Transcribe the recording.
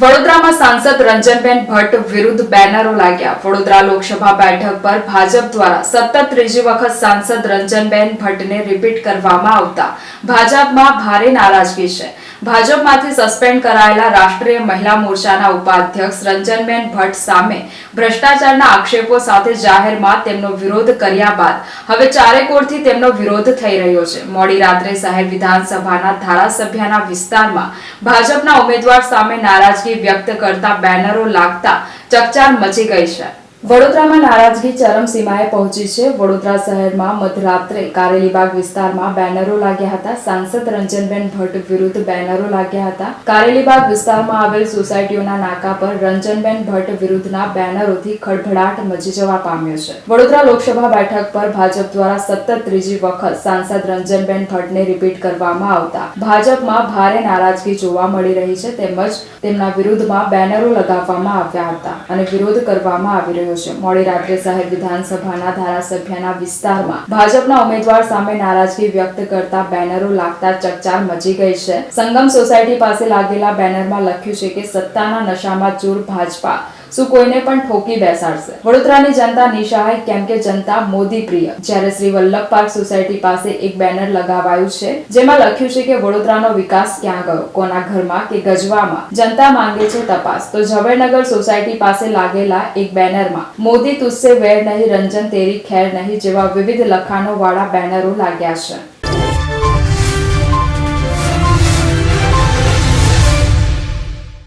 વડોદરામાં સાંસદ રંજનબેન ભટ્ટ વિરુદ્ધ બેનરો લાગ્યા. વડોદરા લોકસભા બેઠક પર ભાજપ દ્વારા સતત ત્રીજી વખત સાંસદ રંજનબેન ભટ્ટને રિપીટ કરવામાં આવતા. ભાજપમાં ભારે નારાજગી છે. ભાજપમાંથી સસ્પેન્ડ કરાયેલા રાષ્ટ્રીય મહિલા મોરચાના ઉપાધ્યક્ષ રંજનબેન ભટ્ટ સામે ભ્રષ્ટાચારના આક્ષેપો સાથે જાહેરમાં તેમનો વિરોધ કર્યા બાદ હવે ચારેકોરથી તેમનો વિરોધ થઈ રહ્યો છે. મોડી રાત્રે શહેર વિધાનસભાના ધારાસભ્યના વિસ્તારમાં ભાજપના ઉમેદવાર સામે નારાજગી વ્યક્ત કરતા બેનરો લાગતા ચકચાર મચી ગઈ છે. વડોદરામાં નારાજગી ચરમસીમાએ પહોંચી છે. વડોદરા શહેરમાં મધરાત્રે કારેલીબાગ વિસ્તારમાં બેનરો લાગ્યા હતા. સાંસદ રંજનબેન ભટ્ટ વિરુદ્ધ બેનરો લાગ્યા હતા. કારેલીબાગ વિસ્તારમાં આવેલ સોસાયટીઓના નાકા પર રંજનબેન ભટ્ટ વિરુદ્ધના બેનરોથી ખળભળાટ મચી જવા પામ્યો છે. વડોદરા લોકસભા બેઠક પર ભાજપ દ્વારા સતત ત્રીજી વખત સાંસદ રંજનબેન ભટ્ટને રિપીટ કરવામાં આવતા ભાજપમાં ભારે નારાજગી જોવા મળી રહી છે. તેમજ તેમના વિરુદ્ધમાં બેનરો લગાવવામાં આવ્યા હતા અને વિરોધ કરવામાં આવી રહ્યો છે. મોડી રાત્રે શહેર વિધાનસભાના ધારાસભ્યના વિસ્તારમાં ભાજપના ઉમેદવાર સામે નારાજગી વ્યક્ત કરતા બેનરો લાગતા ચકચાર મચી ગઈ છે. સંગમ સોસાયટી પાસે લાગેલા બેનરમાં લખ્યું છે કે સત્તાના નશામાં ચૂર ભાજપા. શું કોઈને પણ ઠોકી બેસાડશે. વડોદરાની જનતા નિશાહાય કેમ કે જનતા મોદી પ્રિય. જ્યારે શ્રી વલ્લભ પાર્ક સોસાયટી પાસે એક બેનર લગાવાયું છે, જેમાં લખ્યું છે કે વડોદરાનો વિકાસ ક્યાં ગયો? કોના ઘરમાં કે ગજવામાં? જનતા માંગે છે તપાસ. તો ઝવેરનગર સોસાયટી પાસે લાગેલા એક બેનરમાં, મોદી તુસ્સે વેર નહીં, રંજન તેરી ખેર નહીં જેવા વિવિધ લખાણો વાળા બેનરો લાગ્યા છે.